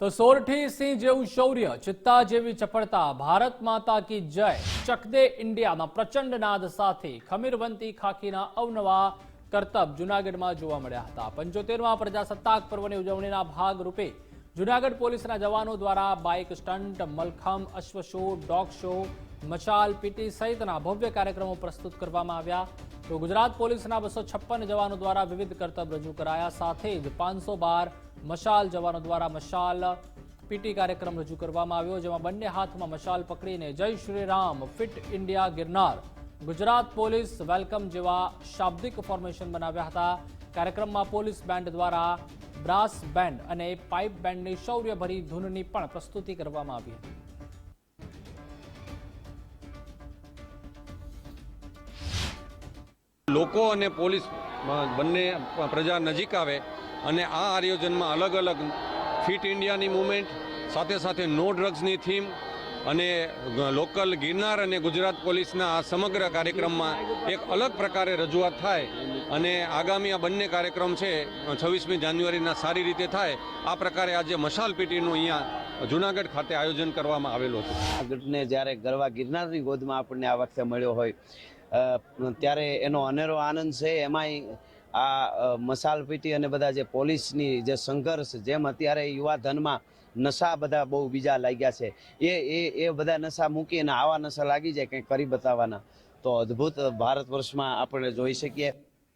તો સોરઠી સિંહ જેવું શૌર્ય, ચિત્તા જેવી ચપળતા, ભારત માતા કી જય, ચકદે ઇન્ડિયાના પ્રચંડ નાદ સાથે ખમીરવંતી ખાખીના અવનવા કરતબ જુનાગઢમાં જોવા મળ્યા હતા. પંચોતેરમાં પ્રજાસત્તાક પર્વની ઉજવણીના ભાગરૂપે જુનાગઢ પોલીસના જવાનો દ્વારા બાઇક સ્ટન્ટ, મલખમ અશ્વ શો ડોગ શો, મશાલ, પીટી સહિતના ભવ્ય કાર્યક્રમો પ્રસ્તુત કરવામાં આવ્યા. તો ગુજરાત પોલીસના બસો છપ્પન જવાનો દ્વારા વિવિધ કરતબ રજૂ કરાયા. સાથે જ પાંચસો બાર મશાલ જવાનો દ્વારા મશાલ પીટી કાર્યક્રમ રજૂ કરવામાં આવ્યો, જેમાં બંને હાથમાં મશાલ પકડીને જય Shri Ram, fit India Girnar. Gujarat police welcome જેવા શાબ્દિક ફોર્મેશન બનાવ્યા હતા. કાર્યક્રમમાં પોલીસ બેન્ડ દ્વારા બ્રાસ બેન્ડ અને પાઇપ બેન્ડની શૌર્યભરી ધૂનની પણ પ્રસ્તુતિ કરવામાં આવી હતી. લોકો અને પોલીસ બંને પ્રજા નજીક આવે અને આ આયોજનમાં અલગ અલગ ફિટ ઇન્ડિયાની મુવમેન્ટ, સાથે સાથે નો ડ્રગ્સની થીમ અને લોકલ ગિરનાર અને ગુજરાત પોલીસના આ સમગ્ર કાર્યક્રમમાં એક અલગ પ્રકારે રજૂઆત થાય અને આગામી આ બંને કાર્યક્રમ છે, છવ્વીસમી જાન્યુઆરીના સારી રીતે થાય, આ પ્રકારે આજે મશાલ પીટીનું અહીંયા જુનાગઢ ખાતે આયોજન કરવામાં આવેલું હતું. જૂનાગઢને જ્યારે ગરવા ગિરનારની ગોદમાં આપણને આ વખતે મળ્યો હોય ત્યારે એનો અનેરો આનંદ છે. એમાંય આ મસાલપીટી અને બધા જે પોલીસની જે સંઘર્ષ જેમ અત્યારે યુવા ધનમાં નશા બધા બહુ બીજા લાગ્યા છે. એ એ એ બધા નશા મૂકીને આવા નશા લાગી જાય કંઈક કરી બતાવવાના. તો અદ્ભુત ભારત વર્ષમાં આપણે જોઈ શકીએ.